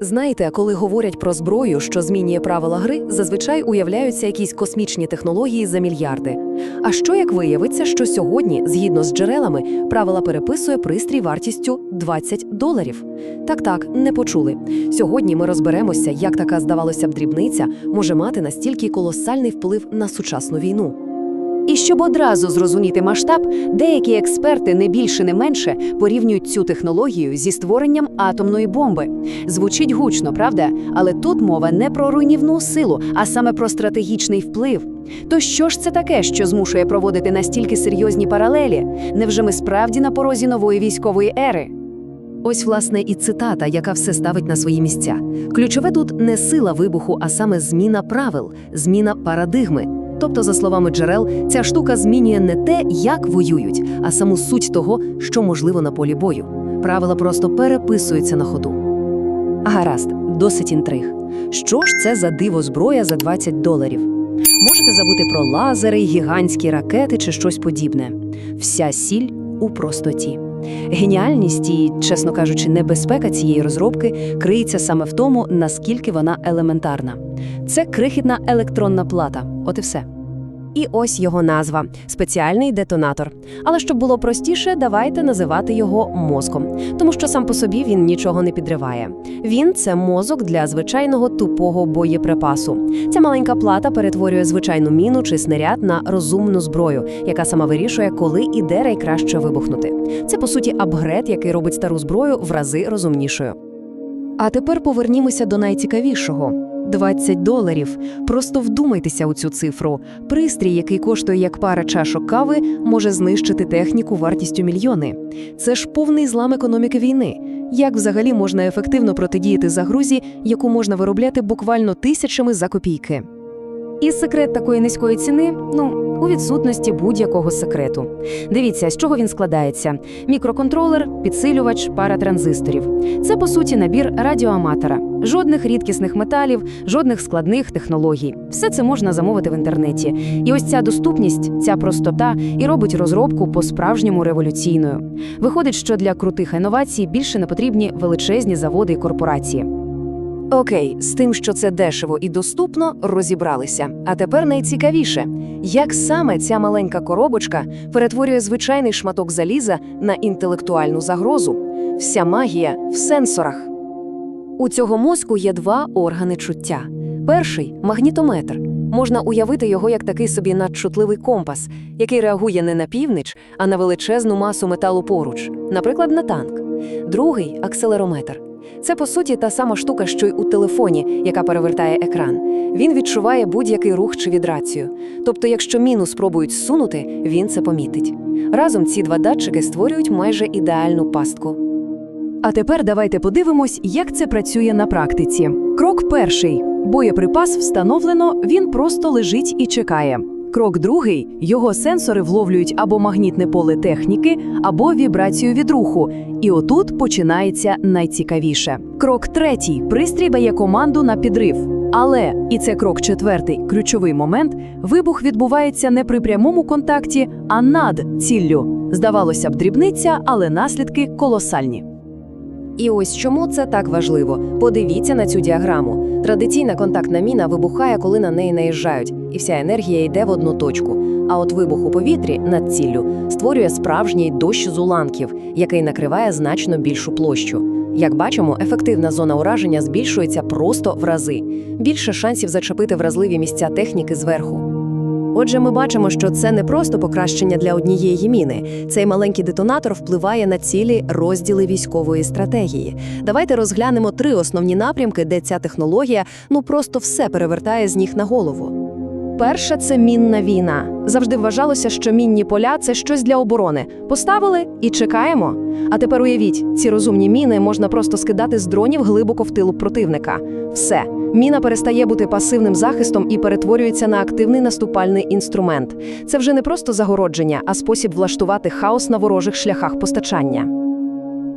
Знаєте, коли говорять про зброю, що змінює правила гри, зазвичай уявляються якісь космічні технології за мільярди. А що як виявиться, що сьогодні, згідно з джерелами, правила переписує пристрій вартістю 20 доларів? Так, так, не почули. Сьогодні ми розберемося, як така, здавалося б, дрібниця може мати настільки колосальний вплив на сучасну війну. І щоб одразу зрозуміти масштаб, деякі експерти не більше не менше порівнюють цю технологію зі створенням атомної бомби. Звучить гучно, правда? Але тут мова не про руйнівну силу, а саме про стратегічний вплив. То що ж це таке, що змушує проводити настільки серйозні паралелі? Невже ми справді на порозі нової військової ери? Ось, власне, і цитата, яка все ставить на свої місця. Ключове тут не сила вибуху, а саме зміна правил, зміна парадигми. Тобто, за словами джерел, ця штука змінює не те, як воюють, а саму суть того, що можливо на полі бою. Правила просто переписуються на ходу. Гаразд, досить інтриг. Що ж це за диво зброя за 20 доларів? Можете забути про лазери, гігантські ракети чи щось подібне. Вся сіль у простоті. Геніальність і, чесно кажучи, небезпека цієї розробки криється саме в тому, наскільки вона елементарна. Це крихітна електронна плата. От і все. І ось його назва спеціальний детонатор. Але щоб було простіше, давайте називати його мозком, тому що сам по собі він нічого не підриває. Він це мозок для звичайного тупого боєприпасу. Ця маленька плата перетворює звичайну міну чи снаряд на розумну зброю, яка сама вирішує, коли і де найкраще вибухнути. Це по суті апгред, який робить стару зброю в рази розумнішою. А тепер повернімося до найцікавішого. 20 доларів. Просто вдумайтеся у цю цифру. Пристрій, який коштує як пара чашок кави, може знищити техніку вартістю мільйони. Це ж повний злам економіки війни. Як взагалі можна ефективно протидіяти загрузі, яку можна виробляти буквально тисячами за копійки? І секрет такої низької ціни ну, у відсутності будь-якого секрету. Дивіться, з чого він складається: мікроконтролер, підсилювач, пара транзисторів. Це по суті набір радіоаматора. Жодних рідкісних металів, жодних складних технологій. Все це можна замовити в інтернеті. І ось ця доступність, ця простота і робить розробку по-справжньому революційною. Виходить, що для крутих інновацій більше не потрібні величезні заводи і корпорації. Окей, з тим, що це дешево і доступно, розібралися. А тепер найцікавіше, як саме ця маленька коробочка перетворює звичайний шматок заліза на інтелектуальну загрозу. Вся магія в сенсорах. У цього мозку є два органи чуття. Перший магнітометр. Можна уявити його як такий собі надчутливий компас, який реагує не на північ, а на величезну масу металу поруч, наприклад, на танк. Другий акселерометр. Це по суті та сама штука, що й у телефоні, яка перевертає екран. Він відчуває будь-який рух чи вібрацію. Тобто, якщо міну спробують зсунути, він це помітить. Разом ці два датчики створюють майже ідеальну пастку. А тепер давайте подивимось, як це працює на практиці. Крок перший: боєприпас встановлено, він просто лежить і чекає. Крок другий його сенсори вловлюють або магнітне поле техніки, або вібрацію від руху. І отут починається найцікавіше. Крок третій пристрій дає команду на підрив. Але і це крок четвертий, ключовий момент. Вибух відбувається не при прямому контакті, а над ціллю. Здавалося б, дрібниця, але наслідки колосальні. І ось чому це так важливо. Подивіться на цю діаграму. Традиційна контактна міна вибухає, коли на неї наїжджають, і вся енергія йде в одну точку. А от вибух у повітрі над ціллю створює справжній дощ з уламків, який накриває значно більшу площу. Як бачимо, ефективна зона ураження збільшується просто в рази. Більше шансів зачепити вразливі місця техніки зверху. Отже, ми бачимо, що це не просто покращення для однієї міни. Цей маленький детонатор впливає на цілі розділи військової стратегії. Давайте розглянемо три основні напрямки, де ця технологія ну просто все перевертає з ніг на голову. Перше це мінна війна. Завжди вважалося, що мінні поля це щось для оборони. Поставили і чекаємо. А тепер уявіть, ці розумні міни можна просто скидати з дронів глибоко в тилу противника. Все, міна перестає бути пасивним захистом і перетворюється на активний наступальний інструмент. Це вже не просто загородження, а спосіб влаштувати хаос на ворожих шляхах постачання.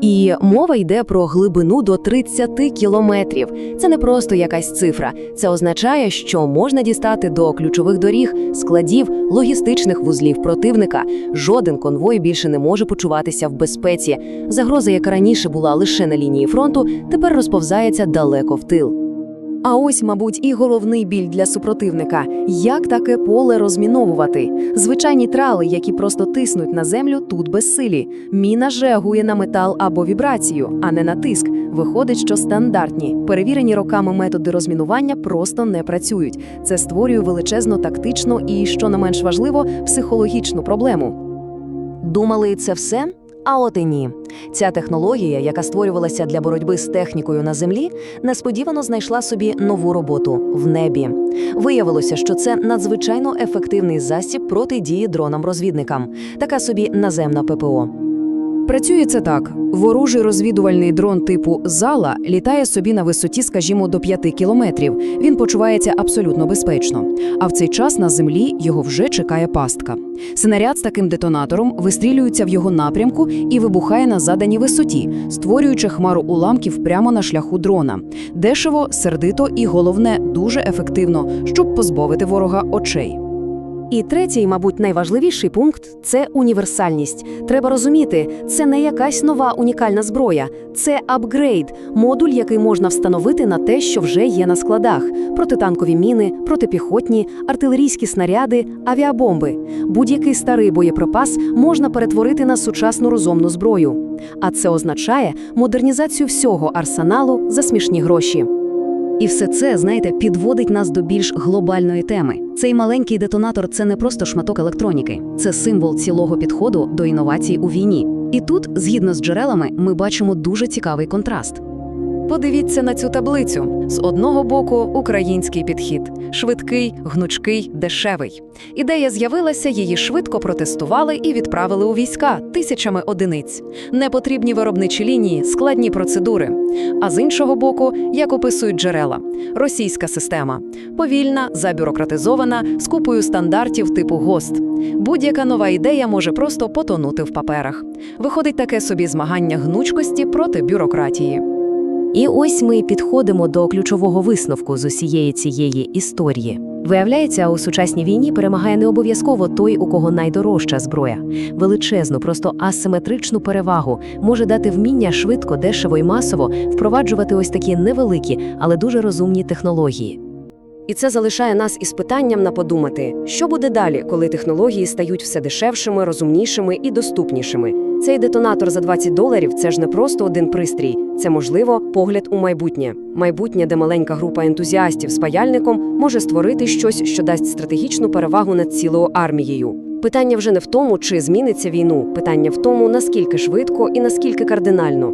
І мова йде про глибину до 30 кілометрів. Це не просто якась цифра. Це означає, що можна дістати до ключових доріг, складів, логістичних вузлів противника. Жоден конвой більше не може почуватися в безпеці. Загроза, яка раніше була лише на лінії фронту, тепер розповзається далеко в тил. А ось, мабуть, і головний біль для супротивника як таке поле розміновувати. Звичайні трали, які просто тиснуть на землю, тут безсилі. Міна ж реагує на метал або вібрацію, а не на тиск. Виходить, що стандартні, перевірені роками методи розмінування просто не працюють. Це створює величезну тактичну і, що не менш важливо, психологічну проблему. Думали, це все? А от і ні. Ця технологія, яка створювалася для боротьби з технікою на землі, несподівано знайшла собі нову роботу в небі. Виявилося, що це надзвичайно ефективний засіб протидії дронам-розвідникам, така собі наземна ППО. Працює це так: ворожий розвідувальний дрон типу зала літає собі на висоті, скажімо, до 5 кілометрів. Він почувається абсолютно безпечно. А в цей час на землі його вже чекає пастка. Снаряд з таким детонатором вистрілюється в його напрямку і вибухає на заданій висоті, створюючи хмару уламків прямо на шляху дрона. Дешево, сердито і головне дуже ефективно, щоб позбавити ворога очей. І третій, мабуть, найважливіший пункт це універсальність. Треба розуміти, це не якась нова унікальна зброя, це апгрейд, модуль, який можна встановити на те, що вже є на складах: протитанкові міни, протипіхотні, артилерійські снаряди, авіабомби. Будь-який старий боєприпас можна перетворити на сучасну розумну зброю. А це означає модернізацію всього арсеналу за смішні гроші. І все це, знаєте, підводить нас до більш глобальної теми. Цей маленький детонатор це не просто шматок електроніки, це символ цілого підходу до інновацій у війні. І тут, згідно з джерелами, ми бачимо дуже цікавий контраст. Подивіться на цю таблицю. З одного боку український підхід швидкий, гнучкий, дешевий. Ідея з'явилася, її швидко протестували і відправили у війська тисячами одиниць. Непотрібні виробничі лінії, складні процедури. А з іншого боку, як описують джерела, російська система повільна, забюрократизована, з купою стандартів типу ГОСТ. Будь-яка нова ідея може просто потонути в паперах. Виходить таке собі змагання гнучкості проти бюрократії. І ось ми підходимо до ключового висновку з усієї цієї історії. Виявляється, у сучасній війні перемагає не обов'язково той, у кого найдорожча зброя. Величезну, просто асиметричну перевагу може дати вміння швидко, дешево і масово впроваджувати ось такі невеликі, але дуже розумні технології. І це залишає нас із питанням на подумати, що буде далі, коли технології стають все дешевшими, розумнішими і доступнішими. Цей детонатор за 20 доларів це ж не просто один пристрій, це можливо погляд у майбутнє. Майбутнє, де маленька група ентузіастів з паяльником може створити щось, що дасть стратегічну перевагу над цілою армією. Питання вже не в тому, чи зміниться війну, питання в тому, наскільки швидко і наскільки кардинально.